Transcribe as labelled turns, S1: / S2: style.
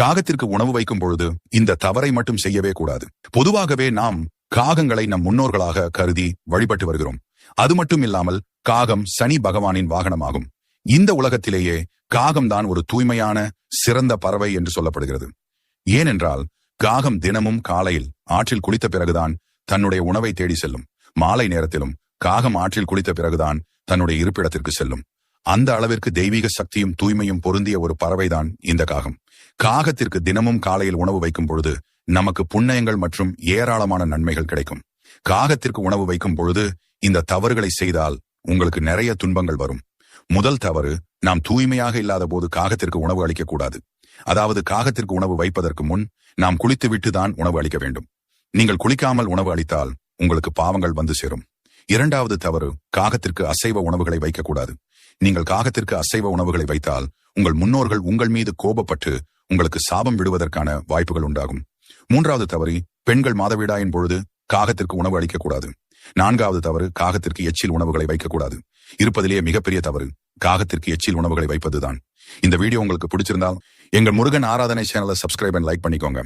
S1: காகத்திற்கு உணவு வைக்கும் பொழுது இந்த தவறை மட்டும் செய்யவே கூடாது. பொதுவாகவே நாம் காகங்களை நம் முன்னோர்களாக கருதி வழிபட்டு வருகிறோம். அது மட்டும் இல்லாமல் காகம் சனி பகவானின் வாகனமாகும். இந்த உலகத்திலேயே காகம்தான் ஒரு தூய்மையான சிறந்த பறவை என்று சொல்லப்படுகிறது. ஏனென்றால் காகம் தினமும் காலையில் ஆற்றில் குளித்த பிறகுதான் தன்னுடைய உணவை தேடி செல்லும். மாலை நேரத்திலும் காகம் ஆற்றில் குளித்த பிறகுதான் தன்னுடைய இருப்பிடத்திற்கு செல்லும். அந்த அளவிற்கு தெய்வீக சக்தியும் தூய்மையும் பொருந்திய ஒரு பறவைதான் இந்த காகம். காகத்திற்கு தினமும் காலையில் உணவு வைக்கும் பொழுது நமக்கு புண்ணயங்கள் மற்றும் ஏராளமான நன்மைகள் கிடைக்கும். காகத்திற்கு உணவு வைக்கும் பொழுது இந்த தவறுகளை செய்தால் உங்களுக்கு நிறைய துன்பங்கள் வரும். முதல் தவறு நாம் தூய்மையாக இல்லாத போது காகத்திற்கு உணவு அளிக்கக்கூடாது அதாவது காகத்திற்கு உணவு வைப்பதற்கு முன் நாம் குளித்துவிட்டு தான் உணவு அளிக்க வேண்டும். நீங்கள் குளிக்காமல் உணவு அளித்தால் உங்களுக்கு பாவங்கள் வந்து சேரும். இரண்டாவது தவறு காகத்திற்கு அசைவ உணவுகளை வைக்கக்கூடாது. நீங்கள் காகத்திற்கு அசைவ உணவுகளை வைத்தால் உங்கள் முன்னோர்கள் உங்கள் மீது கோபப்பட்டு உங்களுக்கு சாபம் விடுவதற்கான வாய்ப்புகள் உண்டாகும். மூன்றாவது தவறு பெண்கள் மாதவிடாயின் பொழுது காகத்திற்கு உணவு அளிக்கக்கூடாது. நான்காவது தவறு காகத்திற்கு எச்சில் உணவுகளை வைக்கக்கூடாது. இருப்பதிலேயே மிகப்பெரிய தவறு காகத்திற்கு எச்சில் உணவுகளை வைப்பதுதான். இந்த வீடியோ உங்களுக்கு பிடிச்சிருந்தால் எங்கள் முருகன் ஆராதனை சேனலை சப்ஸ்கிரைப் அண்ட் லைக் பண்ணிக்கோங்க.